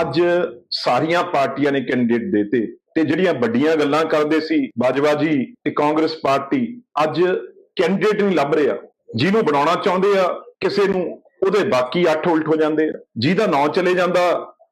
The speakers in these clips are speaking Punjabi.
ਅੱਜ ਸਾਰੀਆਂ ਪਾਰਟੀਆਂ ਨੇ ਕੈਂਡੀਡੇਟ ਦੇਤੇ ਤੇ ਜਿਹੜੀਆਂ ਵੱਡੀਆਂ ਗੱਲਾਂ ਕਰਦੇ ਸੀ, ਬਾਜਵਾ ਜੀ ਤੇ ਕਾਂਗਰਸ ਪਾਰਟੀ, ਅੱਜ ਕੈਂਡੀਡੇਟ ਨਹੀਂ ਲੱਭ ਰਿਹਾ ਜਿਹਨੂੰ ਬਣਾਉਣਾ ਚਾਹੁੰਦੇ ਆ, ਕਿਸੇ ਨੂੰ ਉਹਦੇ ਬਾਕੀ 8 ਉਲਟ ਹੋ ਜਾਂਦੇ ਆ। ਜਿਹਦਾ ਨਾਂ ਚਲੇ ਜਾਂਦਾ,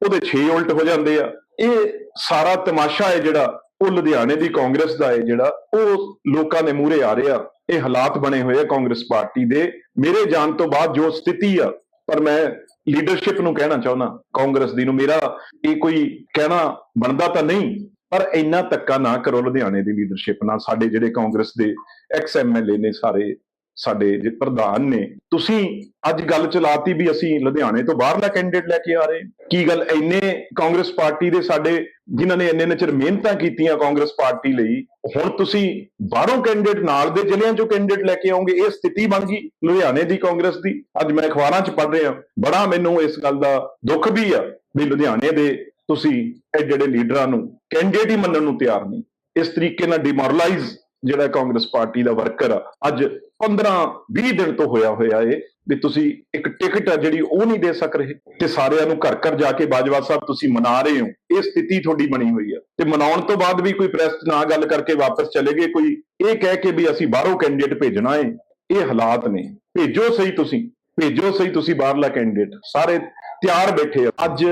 ਉਹਦੇ 6 ਉਲਟ ਹੋ ਜਾਂਦੇ ਆ। ਇਹ ਸਾਰਾ ਤਮਾਸ਼ਾ ਹੈ ਜਿਹੜਾ, ਉਹ ਲੁਧਿਆਣੇ ਦੀ ਕਾਂਗਰਸ ਦਾ ਹੈ ਜਿਹੜਾ, ਉਹ ਲੋਕਾਂ ਦੇ ਮੂਹਰੇ ਆ ਰਿਹਾ। ਇਹ ਹਾਲਾਤ ਬਣੇ ਹੋਏ ਆ ਕਾਂਗਰਸ ਪਾਰਟੀ ਦੇ। ਮੇਰੇ ਜਾਣ ਤੋਂ ਬਾਅਦ ਜੋ ਸਥਿਤੀ ਆ, ਪਰ ਮੈਂ ਲੀਡਰਸ਼ਿਪ ਨੂੰ ਕਹਿਣਾ ਚਾਹੁੰਦਾ, ਕਾਂਗਰਸ ਦੀ ਨੂੰ ਮੇਰਾ ਇਹ ਕੋਈ ਕਹਿਣਾ ਬਣਦਾ ਤਾਂ ਨਹੀਂ, ਪਰ ਇੰਨਾ ਧੱਕਾ ਨਾ ਕਰੋ ਲੁਧਿਆਣੇ ਦੀ ਲੀਡਰਸ਼ਿਪ ਨਾਲ, ਸਾਡੇ ਜਿਹੜੇ ਕਾਂਗਰਸ ਦੇ ਐਕਸ ਐਮਐਲਏ ਨੇ ਸਾਰੇ ਸਾਡੇ ਜੇ ਪ੍ਰਧਾਨ ਨੇ, ਤੁਸੀਂ ਅੱਜ ਗੱਲ ਚਲਾਤੀ ਵੀ ਅਸੀਂ ਲੁਧਿਆਣੇ ਤੋਂ ਬਾਹਰਲਾ ਕੈਂਡੀਡੇਟ ਲੈ ਕੇ ਆ ਰਹੇ। ਕੀ ਗੱਲ ਇੰਨੇ ਕਾਂਗਰਸ ਪਾਰਟੀ ਦੇ ਸਾਡੇ, ਜਿਨ੍ਹਾਂ ਨੇ ਇੰਨੇ ਨਚਰ ਮਿਹਨਤਾਂ ਕੀਤੀਆਂ ਕਾਂਗਰਸ ਪਾਰਟੀ ਲਈ, ਹੁਣ ਤੁਸੀਂ ਬਾਹਰੋਂ ਕੈਂਡੀਡੇਟ ਨਾਲ ਦੇ ਜ਼ਿਲ੍ਹਿਆਂ ਚੋਂ ਕੈਂਡੀਡੇਟ ਲੈ ਕੇ ਆਉਂਗੇ, ਇਹ ਸਥਿਤੀ ਬਣ ਗਈ ਲੁਧਿਆਣੇ ਦੀ ਕਾਂਗਰਸ ਦੀ। ਅੱਜ ਮੈਂ ਅਖਬਾਰਾਂ 'ਚ ਪੜ੍ਹ ਰਿਹਾ, ਬੜਾ ਮੈਨੂੰ ਇਸ ਗੱਲ ਦਾ ਦੁੱਖ ਵੀ ਆ ਵੀ ਲੁਧਿਆਣੇ ਦੇ ਤੁਸੀਂ ਇਹ ਜਿਹੜੇ ਲੀਡਰਾਂ ਨੂੰ ਕੈਂਡੀਡੇਟ ਹੀ ਮੰਨਣ ਨੂੰ ਤਿਆਰ ਨਹੀਂ, ਇਸ ਤਰੀਕੇ ਨਾਲ ਡਿਮੋਰਲਾਈਜ਼ ਜਿਹੜਾ ਕਾਂਗਰਸ ਪਾਰਟੀ ਦਾ ਵਰਕਰ ਆ, ਅੱਜ 15 20 ਦਿਨ ਤੋਂ ਹੋਇਆ ਹੋਇਆ ਏ ਵੀ ਤੁਸੀਂ ਇੱਕ ਟਿਕਟ ਆ ਜਿਹੜੀ ਉਹ ਨਹੀਂ ਦੇ ਸਕ ਰਹੇ ਤੇ ਸਾਰਿਆਂ ਨੂੰ ਘਰ ਘਰ ਜਾ ਕੇ ਬਾਜਵਾ ਸਾਹਿਬ ਤੁਸੀਂ ਮਨਾ ਰਹੇ ਹੋ, ਇਹ ਸਥਿਤੀ ਤੁਹਾਡੀ ਬਣੀ ਹੋਈ ਆ। ਤੇ ਮਨਾਉਣ ਤੋਂ ਬਾਅਦ ਵੀ ਕੋਈ ਪ੍ਰੈਸ ਨਾ ਗੱਲ ਕਰਕੇ ਵਾਪਸ ਚਲੇ ਗਏ, ਕੋਈ ਇਹ ਕਹਿ ਕੇ ਵੀ ਅਸੀਂ ਬਾਹਰੋਂ ਕੈਂਡੀਡੇਟ ਭੇਜਣਾ ਏ, ਇਹ ਹਾਲਾਤ ਨੇ। ਭੇਜੋ ਸਹੀ ਤੁਸੀਂ, ਭੇਜੋ ਸਹੀ ਤੁਸੀਂ ਬਾਹਰਲਾ ਕੈਂਡੀਡੇਟ ਸਾਰੇ ਤਿਆਰ ਬੈਠੇ ਆ। ਅੱਜ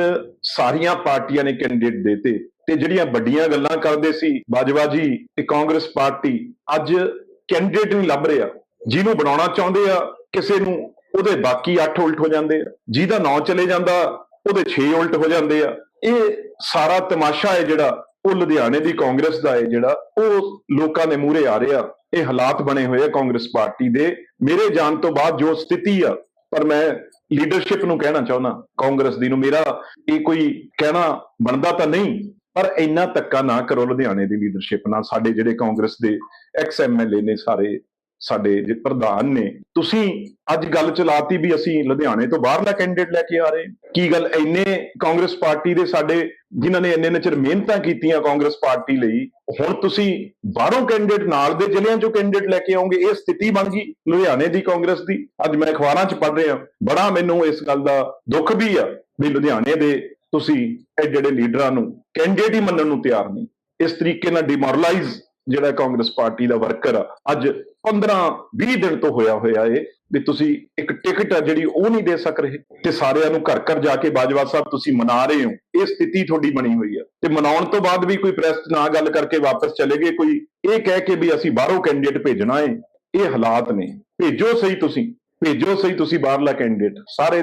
ਸਾਰੀਆਂ ਪਾਰਟੀਆਂ ਨੇ ਕੈਂਡੀਡੇਟ ਦੇਤੇ। ਤੇ ਜਿਹੜੀਆਂ ਵੱਡੀਆਂ ਗੱਲਾਂ ਕਰਦੇ ਸੀ ਬਾਜਵਾ ਜੀ ਤੇ ਕਾਂਗਰਸ ਪਾਰਟੀ, ਅੱਜ ਕੈਂਡੀਡੇਟ ਨਹੀਂ ਲੱਭ ਰਿਹਾ। ਜਿਹਨੂੰ ਬਣਾਉਣਾ ਚਾਹੁੰਦੇ ਆ, ਕਿਸੇ ਨੂੰ ਉਹਦੇ ਬਾਕੀ 8 ਉਲਟ ਹੋ ਜਾਂਦੇ ਆ। ਜਿਹਦਾ ਨਾਂ ਚਲੇ ਜਾਂਦਾ, ਉਹਦੇ 6 ਉਲਟ ਹੋ ਜਾਂਦੇ ਆ। ਇਹ ਸਾਰਾ ਤਮਾਸ਼ਾ ਹੈ ਜਿਹੜਾ, ਉਹ ਲੁਧਿਆਣੇ ਦੀ ਕਾਂਗਰਸ ਦਾ ਹੈ ਜਿਹੜਾ, ਉਹ ਲੋਕਾਂ ਦੇ ਮੂਹਰੇ ਆ ਰਿਹਾ। ਇਹ ਹਾਲਾਤ ਬਣੇ ਹੋਏ ਆ ਕਾਂਗਰਸ ਪਾਰਟੀ ਦੇ। ਮੇਰੇ ਜਾਣ ਤੋਂ ਬਾਅਦ ਜੋ ਸਥਿਤੀ ਆ, ਪਰ ਮੈਂ ਲੀਡਰਸ਼ਿਪ ਨੂੰ ਕਹਿਣਾ ਚਾਹੁੰਦਾ, ਕਾਂਗਰਸ ਦੀ ਨੂੰ ਮੇਰਾ ਇਹ ਕੋਈ ਕਹਿਣਾ ਬਣਦਾ ਤਾਂ ਨਹੀਂ ਪਰ ਇੰਨਾ ਧੱਕਾ ਨਾ ਕਰੋ ਲੁਧਿਆਣੇ ਦੀ ਲੀਡਰਸ਼ਿਪ ਨਾਲ, ਸਾਡੇ ਜਿਹੜੇ ਕਾਂਗਰਸ ਦੇ ਐਕਸ ਐਮਐਲਏ ਨੇ ਸਾਰੇ, ਸਾਡੇ ਜੇ ਪ੍ਰਧਾਨ ਨੇ, ਤੁਸੀਂ ਅੱਜ ਗੱਲ ਚਲਾਤੀ ਵੀ ਅਸੀਂ ਲੁਧਿਆਣੇ ਤੋਂ ਬਾਹਰਲਾ ਕੈਂਡੀਡੇਟ ਲੈ ਕੇ ਆ ਰਹੇ। ਕੀ ਗੱਲ ਇੰਨੇ ਕਾਂਗਰਸ ਪਾਰਟੀ ਦੇ ਸਾਡੇ, ਜਿਨ੍ਹਾਂ ਨੇ ਇੰਨੇ ਨਚਰ ਮਿਹਨਤਾਂ ਕੀਤੀਆਂ ਕਾਂਗਰਸ ਪਾਰਟੀ ਲਈ, ਹੁਣ ਤੁਸੀਂ ਬਾਹਰੋਂ ਕੈਂਡੀਡੇਟ ਨਾਲ ਦੇ ਜ਼ਿਲ੍ਹਿਆਂ ਚੋਂ ਕੈਂਡੀਡੇਟ ਲੈ ਕੇ ਆਉਂਗੇ, ਇਹ ਸਥਿਤੀ ਬਣ ਗਈ ਲੁਧਿਆਣੇ ਦੀ ਕਾਂਗਰਸ ਦੀ। ਅੱਜ ਮੈਂ ਅਖਬਾਰਾਂ 'ਚ ਪੜ੍ਹ ਰਿਹਾ, ਬੜਾ ਮੈਨੂੰ ਇਸ ਗੱਲ ਦਾ ਦੁੱਖ ਵੀ ਆ ਵੀ ਲੁਧਿਆਣੇ ਦੇ ਤੁਸੀਂ ਇਹ ਜਿਹੜੇ ਲੀਡਰਾਂ ਨੂੰ ਕੈਂਡੀਡੇਟ ਹੀ ਮੰਨਣ ਨੂੰ ਤਿਆਰ ਨਹੀਂ, ਇਸ ਤਰੀਕੇ ਨਾਲ ਡਿਮੋਰਲਾਈਜ਼ ਜਿਹੜਾ ਕਾਂਗਰਸ ਪਾਰਟੀ ਦਾ ਵਰਕਰ ਅੱਜ 15 20 ਦਿਨ ਤੋਂ ਹੋਇਆ ਹੋਇਆ ਏ ਵੀ ਤੁਸੀਂ ਇੱਕ ਟਿਕਟ ਆ ਜਿਹੜੀ ਉਹ ਨਹੀਂ ਦੇ ਸਕ ਰਹੇ ਤੇ ਸਾਰਿਆਂ ਨੂੰ ਘਰ ਘਰ ਜਾ ਕੇ ਬਾਜਵਾ ਸਾਹਿਬ ਤੁਸੀਂ ਮਨਾ ਰਹੇ ਹੋ, ਇਹ ਸਥਿਤੀ ਤੁਹਾਡੀ ਬਣੀ ਹੋਈ ਆ। ਤੇ ਮਨਾਉਣ ਤੋਂ ਬਾਅਦ ਵੀ ਕੋਈ ਪ੍ਰੈਸ ਨਾ ਗੱਲ ਕਰਕੇ ਵਾਪਸ ਚਲੇ ਗਏ, ਕੋਈ ਇਹ ਕਹਿ ਕੇ ਵੀ ਅਸੀਂ ਬਾਹਰੋਂ ਕੈਂਡੀਡੇਟ ਭੇਜਣਾ ਏ, ਇਹ ਹਾਲਾਤ ਨੇ। ਭੇਜੋ ਸਹੀ ਤੁਸੀਂ, ਭੇਜੋ ਸਹੀ ਤੁਸੀਂ ਬਾਹਰਲਾ ਕੈਂਡੀਡੇਟ ਸਾਰੇ